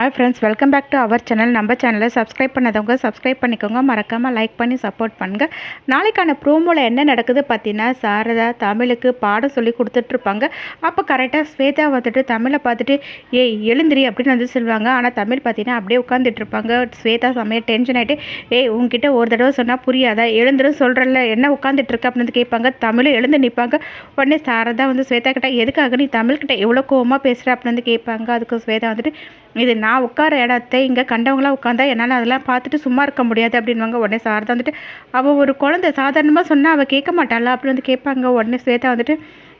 Hi friends welcome back to our channel நம்ம சேனலை subscribe பண்ணாதவங்க சப்ஸ்கிரைப் பண்ணிக்கோங்க. மறக்காமல் லைக் பண்ணி சப்போர்ட் பண்ணுங்கள் நாளைக்கான ப்ரோமோவில் என்ன நடக்குது பார்த்தீங்கன்னா சாரதா தமிழுக்கு பாடம் சொல்லி கொடுத்துட்ருப்பாங்க. அப்போ கரெக்டாக ஸ்வேதா வந்துட்டு தமிழை பார்த்துட்டு ஏய் எழுந்திரி அப்படின்னு வந்து சொல்லுவாங்க. ஆனால் தமிழ் பார்த்தீங்கன்னா அப்படியே உட்காந்துட்டு இருப்பாங்க ஸ்வேதா சமையல் டென்ஷன் ஆகிட்டு ஏய் உங்ககிட்ட ஒரு தடவை சொன்னால் புரியாதா? எழுந்துரும் சொல்கிறல்ல என்ன உட்காந்துட்டு இருக்க அப்படின்னு கேட்பாங்க. தமிழ் எழுந்து நிற்பாங்க உடனே சாரதா வந்து ஸ்வேதா கிட்ட எதுக்காக நீ தமிழ்கிட்ட எவ்வளோ கோவமாக பேசுகிற அப்படின்னு வந்து கேட்பாங்க. அதுக்கு ஸ்வேதா வந்துட்டு இது நான் உட்கார இடத்த இங்கே கண்டவங்களாம் உட்காந்தா என்னால் அதெல்லாம் பார்த்துட்டு சும்மா இருக்க முடியாது அப்படின்வாங்க உடனே சாரதா வந்துட்டு அவள் ஒரு குழந்தை சாதாரணமாக சொன்னால் அவள் கேட்க மாட்டாளா? அப்படின்னு வந்து கேட்பாங்க. உடனே ஸ்வேதா வந்துட்டு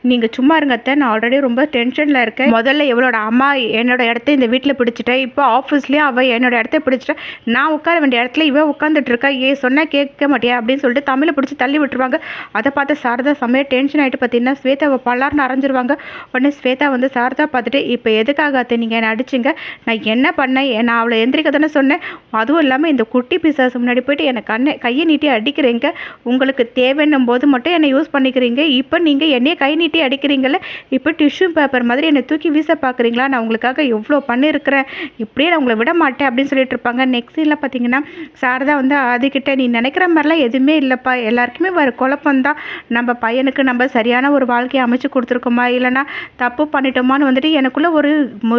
நீங்கள் சும்மா இருங்க அத்தை. நான் ஆல்ரெடி ரொம்ப டென்ஷனில் இருக்கேன். முதல்ல இவளோட அம்மா என்னோட இடத்த இந்த வீட்டில் பிடிச்சிட்டேன் இப்போ ஆஃபீஸ்லேயும் அவள் என்னோட இடத்த பிடிச்சிட்டேன் நான் உட்கார வேண்டிய இடத்துல இவன் உட்காந்துட்டு இருக்கா? ஏ சொன்னால் கேட்க மாட்டியா? அப்படின்னு சொல்லிட்டு தமிழை பிடிச்சி தள்ளி விட்டுருவாங்க. அதை பார்த்து சாரதா செம்மையாக டென்ஷன் ஆகிட்டு பார்த்தீங்கன்னா ஸ்வேதாவை பல்லார்னு அரைஞ்சிருவாங்க. உடனே ஸ்வேதா வந்து சாரதா பார்த்துட்டு இப்போ எதுக்காக அத்தை நீங்கள் என்னை அடிச்சிங்க? நான் என்ன பண்ணேன்? நான் அவளை எந்திரிக்க தானே சொன்னேன். அதுவும் இல்லாமல் இந்த குட்டி பிசாசு முன்னாடி போயிட்டு என்னை கண்ணை கையை நீட்டி அடிக்கிறீங்க. உங்களுக்கு தேவைன்னும் போது மட்டும் என்னை யூஸ் பண்ணிக்கிறீங்க. இப்போ நீங்கள் என்னையே கை நீட்டி நீட்டி அடிக்கிறீங்கள இப்போ டிஷ்யூ பேப்பர் மாதிரி என்னை தூக்கி வீச பார்க்குறீங்களா நான் உங்களுக்காக எவ்வளோ பண்ணியிருக்கிறேன் இப்படியே நான் உங்களை விட மாட்டேன் அப்படின்னு சொல்லிட்டு இருப்பாங்க. நெக்ஸ்ட் சீனில் பார்த்தீங்கன்னா சாரதா வந்து அதுக்கிட்ட நீ நினைக்கிற மாதிரிலாம் எதுவுமே இல்லைப்பா. எல்லாருக்குமே வர குழப்பம்தான். நம்ம பையனுக்கு நம்ம சரியான ஒரு வாழ்க்கையை அமைச்சு கொடுத்துருக்கோமா? இல்லைனா தப்பு பண்ணிட்டோமான்னு வந்துட்டு எனக்குள்ளே ஒரு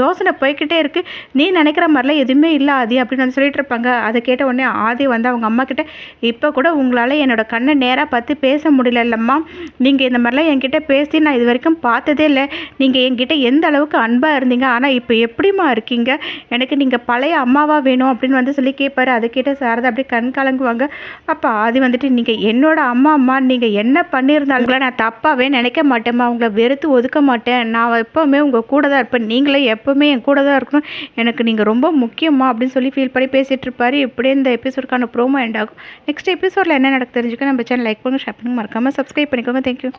யோசனை போய்கிட்டே இருக்குது நீ நினைக்கிற மாதிரிலாம் எதுவுமே இல்லை ஆதி அப்படின்னு வந்து சொல்லிட்டு இருப்பாங்க. அதை கேட்ட உடனே ஆதி வந்து அவங்க அம்மா கிட்ட இப்போ கூட உங்களால் என்னோட கண்ணை நேராக பார்த்து பேச முடியல இல்லைம்மா நீங்கள் இந்த மாதிரிலாம் என்கிட்ட பேசி நான் இது வரைக்கும் பார்த்ததே இல்லை. நீங்கள் என்கிட்ட எந்த அளவுக்கு அன்பாக இருந்தீங்க? ஆனால் இப்போ எப்படிமா இருக்கீங்க? எனக்கு நீங்கள் பழைய அம்மாவாக வேணும் அப்படின்னு வந்து சொல்லி கேட்பாரு அதை கேட்ட சாரதா அப்படியே கண் கலங்குவாங்க. அப்போ அது வந்துட்டு நீங்கள் என்னோட அம்மா அம்மா நீங்கள் என்ன பண்ணியிருந்தாலும் நான் தப்பாகவே நினைக்க மாட்டேம்மா. உங்களை வெறுத்து ஒதுக்க மாட்டேன். நான் எப்போவுமே உங்கள் கூட தான் இருப்பேன். நீங்களே எப்போவுமே என் கூட தான் இருக்கணும். எனக்கு நீங்கள் ரொம்ப முக்கியமா அப்படின்னு சொல்லி ஃபீல் பண்ணி பேசிகிட்டு இருப்பாரு. இப்படியே இந்த எபிசோடுக்கான ப்ரோமோ எண்ட் ஆகும். நெக்ஸ்ட் எபிசோடில் என்ன நடக்கு தெரிஞ்சுக்க நம்ம சேனல் லைக் பண்ணுங்க ஷேர் பண்ணுங்க. மறக்காமல் சப்ஸ்கிரைப் பண்ணிக்கோங்க. தேங்க்யூ